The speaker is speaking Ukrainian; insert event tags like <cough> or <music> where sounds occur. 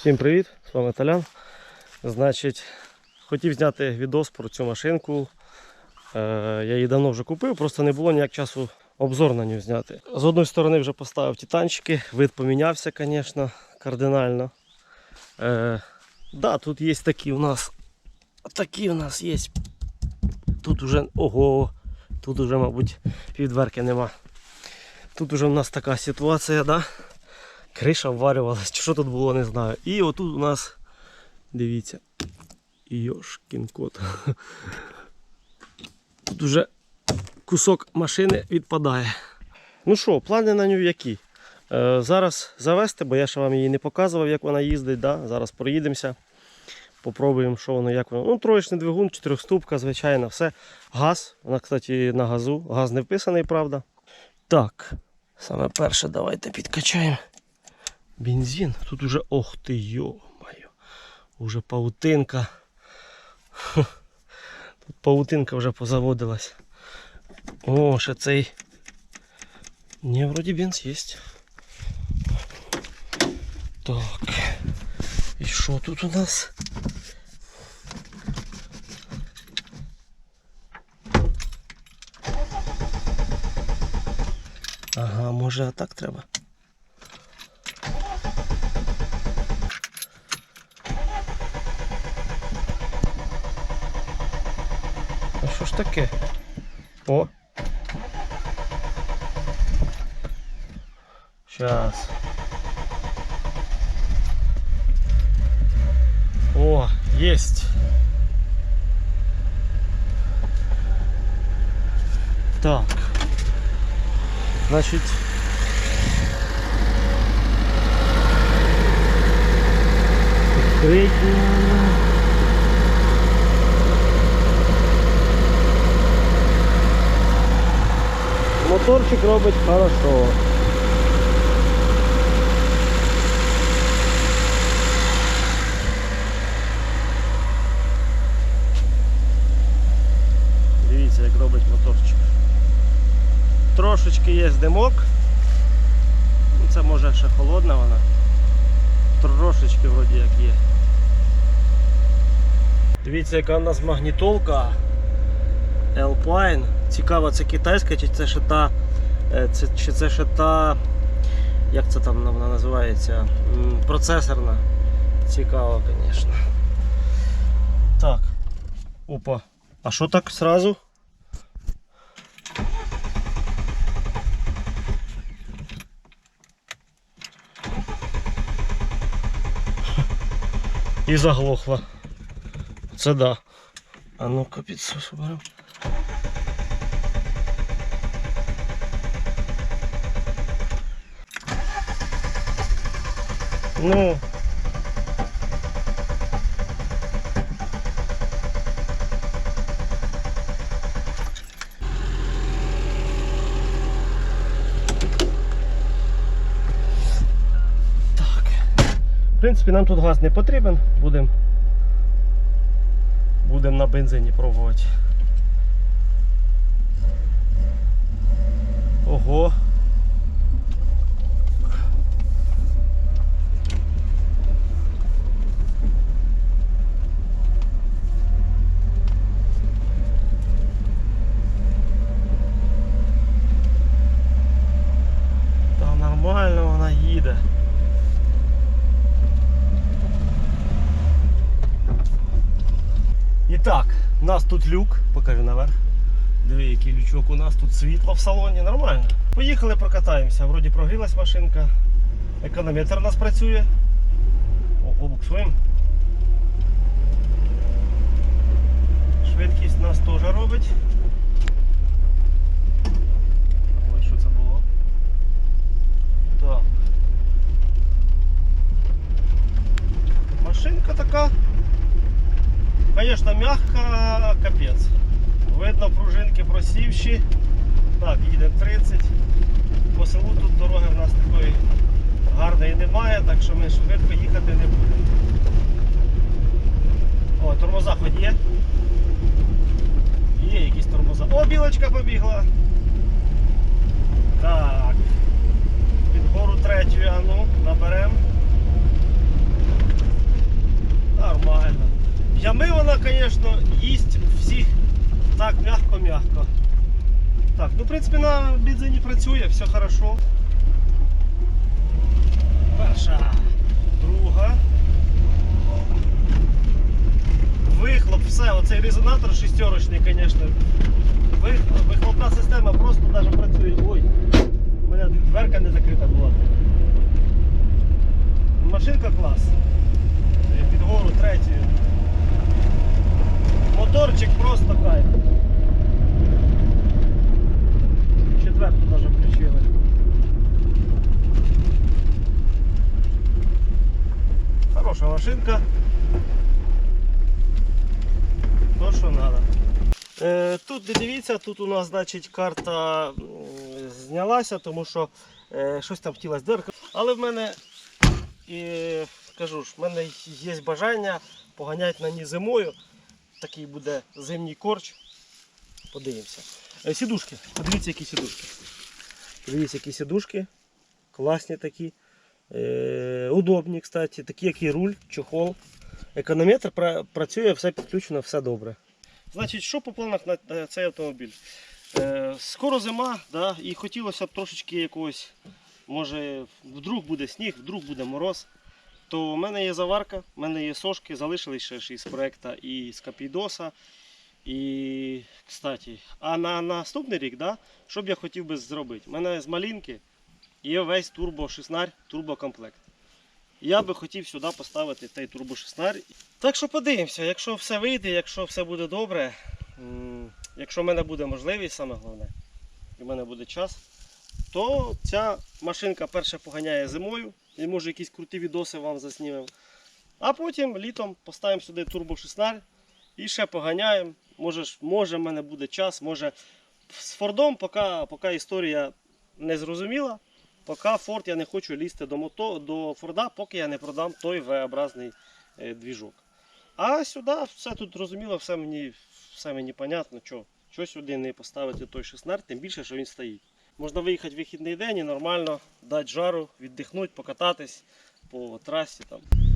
Всім привіт! З вами Талян. Значить, хотів зняти відос про цю машинку. Е, я її давно вже купив, просто не було ніяк часу обзор на нього зняти. З одної сторони вже поставив титанчики, вид помінявся, звісно, кардинально. Е, да, тут є такі у нас. Такі у нас є. Тут уже. Ого! Тут уже, мабуть, півдверки нема. Тут уже у нас така ситуація, да? Криша вварювалась, чи що тут було, не знаю. І отут у нас, дивіться, йошкін кот. Тут уже кусок машини відпадає. Ну що, плани на нього які? Е, зараз завести, бо я ще вам її не показував, як вона їздить. Да? Зараз проїдемося. Попробуємо, що воно, як воно. Ну, троєчний двигун, чотирьохступка, звичайно, все. Газ. Вона, кстати, на газу. Газ не вписаний, правда. Так, саме перше, давайте підкачаємо. Бензин. Тут уже, ох ти, йо-моє. Уже паутинка. Тут паутинка вже позаводилась. О, ще цей. Ні, вроді бенз є. Так. І що тут у нас? Ага, може а так треба. Таке? О! Сейчас. О, есть. Так. Значит. Открыть Моторчик робить хорошо. Дивіться, як робить моторчик. Трошечки є димок. Ну, Це може ще холодна вона. Трошечки вроді як є. Дивіться, яка у нас магнітолка. Alpine. Цікаво, це китайська чи це ще та. е, Це, чи це ще та. Як це там вона називається? Процесорна. Цікаво, звісно. Так. Опа. А що так сразу? <laughs> І заглохла. Це да. А ну-ка підсос беремо. Ну. Так. В принципі, нам тут газ не потрібен, будемо будем на бензині пробувати. Ого. Та нормально вона їде. І так, у нас тут люк, покажи наверх. Диви, який лючок у нас тут світло в салоні, нормально. Поїхали прокатаємося. Вроді прогрілась машинка. Економетр у нас працює. Ого, буксуємо. Швидкість нас теж робить. Ой, що це було? Так. Машинка така. Конечно, мягко, капець. Видно, пружинки просівші. Так, їдемо 30. По селу тут дороги в нас такої гарної немає, так що ми швидко їхати не будемо. О, тормоза хоч є. Є якісь тормоза. О, білочка побігла. Так. Під гору третю, а ну, наберемо. Ями вона, звісно, їсть всіх так м'яко-м'яко. Так, ну в принципі на бензині працює, все хорошо. Перша, друга. Вихлоп, все, оцей резонатор шестерочний, звісно. Вихлоп, вихлопна система просто навіть працює. Ой, у мене дверка не закрита була. Машинка клас. Під гору третю. Моторчик просто кайф. Четверту навіть включили. Хороша машинка. То, що треба. Е, тут дивіться, тут у нас значить, карта знялася, тому що щось там хотілося дерка. Але в мене і, кажу ж, в мене є бажання поганяти на ній зимою. Такий буде зимній корч. Подивимося. Е, сідушки. Подивіться, які сідушки. Подивіться, які сідушки. Класні такі. Е, удобні, кстати. Такі, як і руль, чохол. Економетр працює, все підключено, все добре. Значить, що по планах на на цей автомобіль? Е, скоро зима, да, і хотілося б трошечки якогось, може, вдруг буде сніг, вдруг буде мороз. То в мене є заварка, в мене є сошки, залишились ще із проекта і з Капійдоса. І, кстати, а на наступний рік, да, що б я хотів би зробити? У мене з малінки є весь турбо 16 турбокомплект. Я би хотів сюди поставити той турбо 16 так що подивимося, якщо все вийде, якщо все буде добре, якщо в мене буде можливість, саме головне, і в мене буде час, то ця машинка перше поганяє зимою, і може якісь круті відоси вам заснімемо. А потім літом поставимо сюди турбо і ще поганяємо. Може, може в мене буде час, може з Фордом, поки, поки історія не зрозуміла, поки Форд я не хочу лізти до, мото, до Форда, поки я не продам той V-образний е, двіжок. А сюди все тут зрозуміло, все мені, все мені понятно, що, що сюди не поставити той 16, тим більше, що він стоїть. Можна виїхати в вихідний день і нормально дати жару, віддихнути, покататись по трасі. Там.